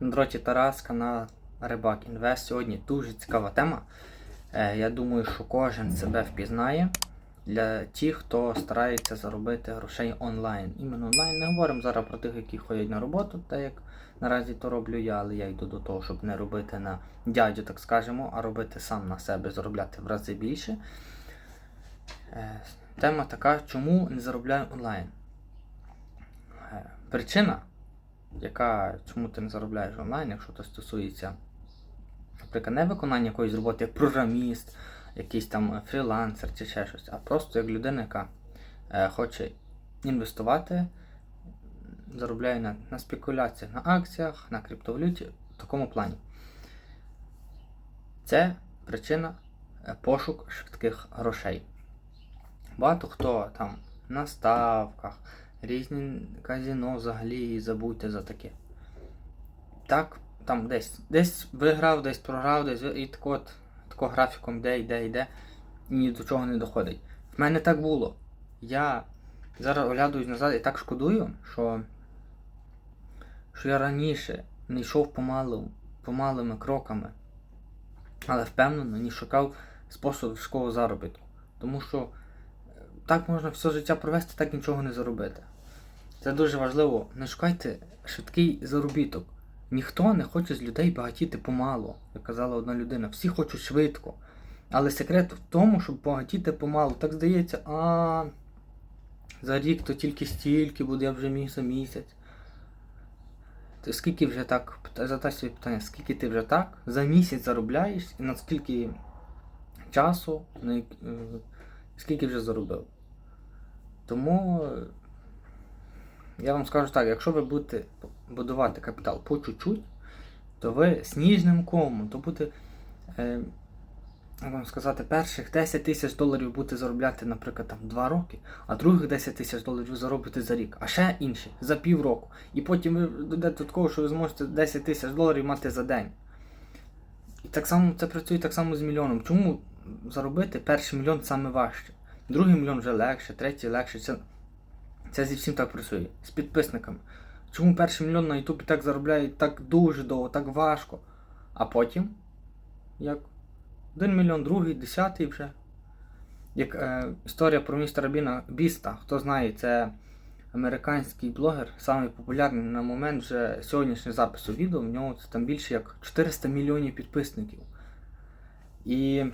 Дроті Тарас, канал Рибак Інвест. Сьогодні дуже цікава тема. Е, Я думаю, що кожен себе впізнає для тих, хто старається заробити грошей онлайн. Іменно онлайн не говоримо зараз про тих, які ходять на роботу, так як наразі то роблю я, але я йду до того, щоб не робити на дядю, так скажемо, а робити сам на себе, заробляти в рази більше. Е, Тема така, чому не заробляю онлайн. Е, Причина, яка чому ти не заробляєш онлайн, якщо це стосується, наприклад, не виконання якоїсь роботи, як програміст, якийсь там фрілансер чи ще щось, а просто як людина, яка е, хоче інвестувати, заробляє на, на спекуляціях, на акціях, на криптовалюті в такому плані. Це причина е, пошук швидких грошей. Багато хто там на ставках, різні казіно взагалі забудьте за таке. Так, там десь десь виграв, десь програв, десь і так от тако графіком йде, йде, йде, і ні до чого не доходить. В мене так було. Я зараз оглядуюсь назад і так шкодую, що, що я раніше не йшов помалу, помалими кроками, але впевнено не шукав способу школу заробітку. Тому що е, так можна все життя провести, так нічого не заробити. Це дуже важливо. Не шукайте швидкий заробіток. Ніхто не хоче з людей багатіти помалу, як казала одна людина. Всі хочуть швидко. Але секрет в тому, щоб багатіти помалу. Так здається, а за рік то тільки стільки буде, я вже міг за місяць. Ти скільки вже так, задай собі питання, скільки ти вже так за місяць заробляєш і на скільки часу, на, е, скільки вже заробив. Тому я вам скажу так, якщо ви будете будувати капітал по чуть-чуть, то ви сніжним комом, то буде, е, як вам сказати, перших 10 тисяч доларів будете заробляти, наприклад, там 2 роки, а других 10 тисяч доларів заробите за рік, а ще інші за півроку. І потім ви дійдете до такого, що ви зможете 10 тисяч доларів мати за день. І так само це працює так само з мільйоном. Чому заробити перший мільйон саме важче? Другий мільйон вже легше, третій легше. Це, це зі всім так працює. З підписниками. Чому перший мільйон на Ютубі так заробляють так дуже довго, так важко. А потім, як один мільйон, другий, десятий вже. Як е, історія про містера Біна Біста, хто знає, це американський блогер, самий популярний на момент вже сьогоднішнього запису відео. В нього це там більше як 400 мільйонів підписників. І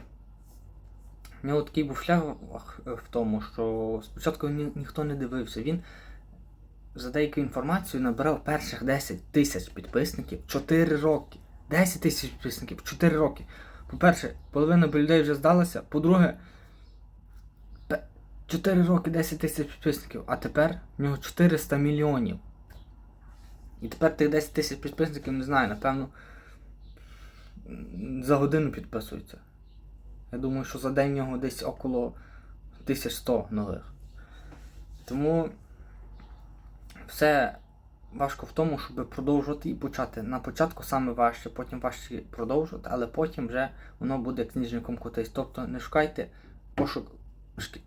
в нього такий був шлях в тому, що спочатку ні, ніхто не дивився. Він за деякою інформацією набирав перших 10 тисяч підписників 4 роки. 10 тисяч підписників 4 роки. По-перше, половина людей вже здалася. По-друге, 4 роки 10 тисяч підписників, а тепер в нього 400 мільйонів. І тепер тих 10 тисяч підписників не знаю, напевно, за годину підписуються. Я думаю, що за день в нього десь около 1100 нових. Тому все важко в тому, щоб продовжувати і почати. На початку саме важче, потім важче продовжувати, але потім вже воно буде як сніжником котись. Тобто не шукайте пошук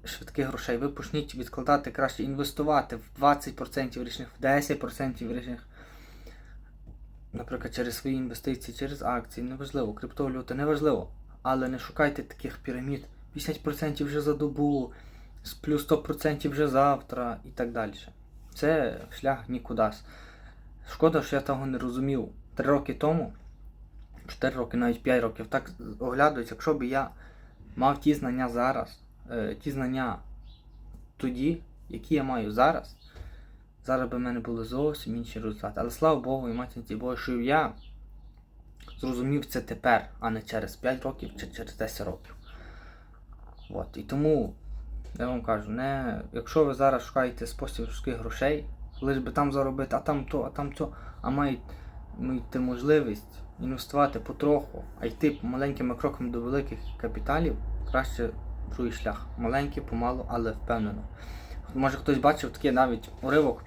швидких грошей. Ви почніть відкладати краще інвестувати в 20% річних, в 10% річних. Наприклад, через свої інвестиції, через акції, неважливо, криптовалюта, неважливо. Але не шукайте таких пірамід. 50% вже за добу, плюс 100% вже завтра і так далі. Це шлях нікуди. Шкода, що я того не розумів. Три роки тому, 4 роки, навіть 5 років, так оглядуюсь, якщо б я мав ті знання зараз, е, ті знання тоді, які я маю зараз, зараз би в мене були зовсім інші результати. Але слава Богу і матінці Богу, що я зрозумів це тепер, а не через 5 років чи через 10 років. От. І тому я вам кажу, не, якщо ви зараз шукаєте спосіб швидких грошей, лиш би там заробити, а там то, а там то, а маєте, маєте можливість інвестувати потроху, а йти маленькими кроками до великих капіталів, краще другий шлях. Маленький, помалу, але впевнено. Може хтось бачив такий навіть уривок,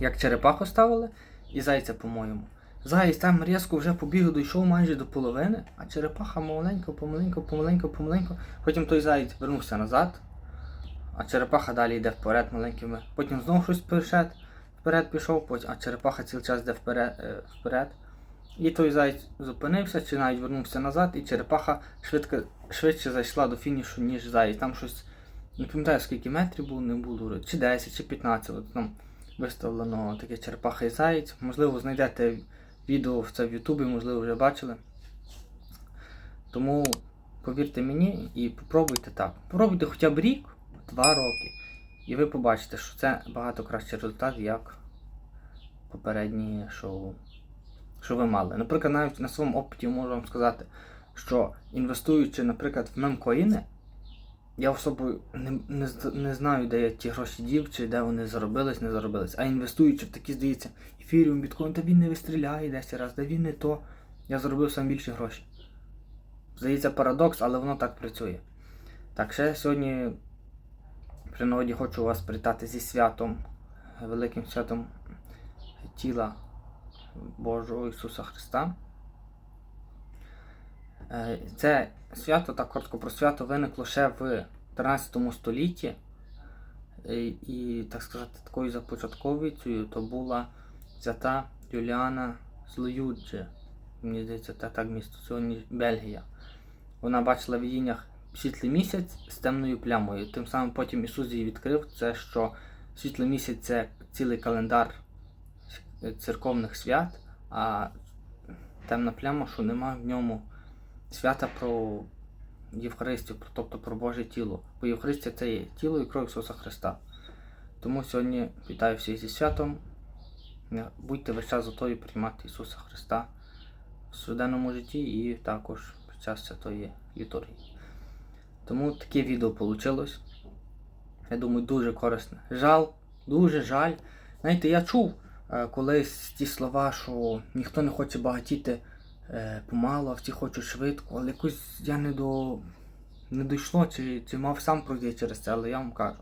як черепаху ставили і зайця, по-моєму. Заєць там різко вже побіг, дійшов майже до половини, а черепаха маленько, помаленько, помаленько, помаленько. Потім той заєць вернувся назад, а черепаха далі йде вперед маленькими. Потім знову щось вперед, вперед пішов, а черепаха цілий час йде вперед, е, вперед. І той заєць зупинився, чи навіть вернувся назад, і черепаха швидко, швидше зайшла до фінішу, ніж заєць. Там щось, не пам'ятаю, скільки метрів було, не було, чи 10, чи 15. От там виставлено таке черепаха і заєць. Можливо, знайдете відео це в Ютубі, можливо, вже бачили. Тому повірте мені і попробуйте так. Попробуйте хоча б рік, два роки. І ви побачите, що це багато кращий результат, як попередні, що, що ви мали. Наприклад, навіть на своєму опиті можу вам сказати, що інвестуючи, наприклад, в мемкоїни, я особою не, не, не знаю, де я ті гроші дів, чи де вони заробились, не заробились. А інвестуючи в такі, здається, ефіріум, біткоін, та він не вистріляє 10 разів, та він не то. Я заробив сам більше грошей. Здається, парадокс, але воно так працює. Так, ще сьогодні при нагоді хочу вас привітати зі святом, великим святом тіла Божого Ісуса Христа. Е, Це свято, так коротко про свято, виникло ще в 13 столітті. Е, І, так сказати, такою започатковицею то була свята Юліана з Лоюджі. Мені здається, це так місто сьогодні Бельгія. Вона бачила в видіннях світлий місяць з темною плямою. Тим самим потім Ісус їй відкрив це, що світлий місяць це цілий календар церковних свят, а темна пляма, що нема в ньому свята про Євхаристію, тобто про Боже тіло. Бо Євхаристія це є тіло і кров Ісуса Христа. Тому сьогодні вітаю всіх зі святом. Будьте весь час готові приймати Ісуса Христа в щоденному житті і також під час святої літургії. Тому таке відео вийшло. Я думаю, дуже корисне. Жаль, дуже жаль. Знаєте, я чув е, колись ті слова, що ніхто не хоче багатіти е, а всі хочуть швидко, але якось я не до. Не дійшло, чи, чи мав сам пройти через це, але я вам кажу.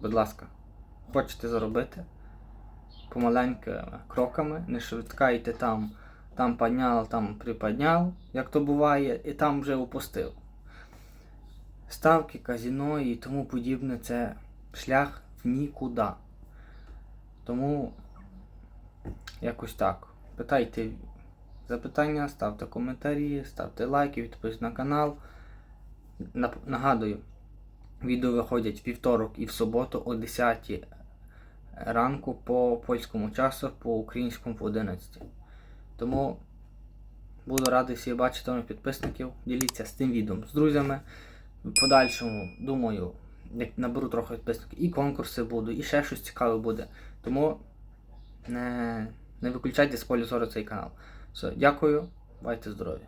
Будь ласка, хочете заробити помаленькими кроками, не швидкайте там, там підняв, там приподняв, як то буває, і там вже опустив. Ставки, казіно і тому подібне це шлях в нікуди. Тому якось так. Питайте запитання, ставте коментарі, ставте лайки, підписуйтесь на канал. Нагадую, відео виходять вівторок і в суботу о 10 ранку по польському часу, по українському по 11. Тому буду радий всіх бачити нових підписників. Діліться з тим відео з друзями. В подальшому, думаю, як наберу трохи підписників, і конкурси будуть, і ще щось цікаве буде. Тому не, не виключайте з полю зору цей канал. Все, дякую, байте здорові.